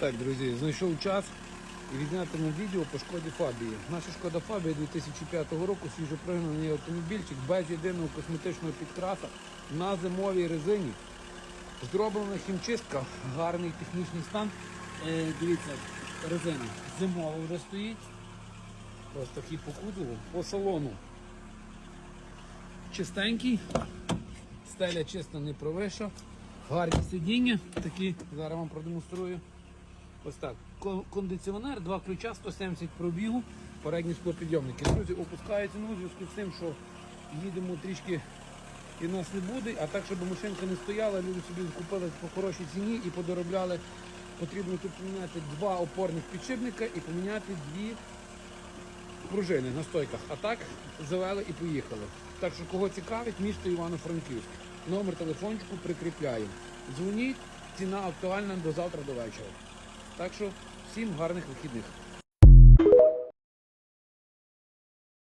Так, друзі, знайшов час і відняти на відео по шкоді Фабії. Наша шкода Фабія 2005 року свіжо пригнаний автомобільчик без єдиного косметичного підкраса на зимовій резині. Зроблена хімчистка, гарний технічний стан. Е, дивіться, резина зимова вже стоїть. Ось такий покудово. По салону. Чистенький, стеля чиста не провиша. Гарні сидіння, такі, зараз вам продемонструю. Ось так. Кондиціонер, два ключа, 170 пробігу, передні склопідйомники. Друзі, опускається ну, зв'язку з тим, що їдемо трішки і нас не буде, а так, щоб машинка не стояла, люди собі купили по хорошій ціні і подоробляли. Потрібно тут поміняти два опорних підшипника і поміняти дві пружини на стойках. А так завели і поїхали. Так що кого цікавить, місто Івано-Франківськ. Номер телефончику прикріпляю. Дзвоніть, ціна актуальна до завтра до вечора. Так що всім гарних вихідних.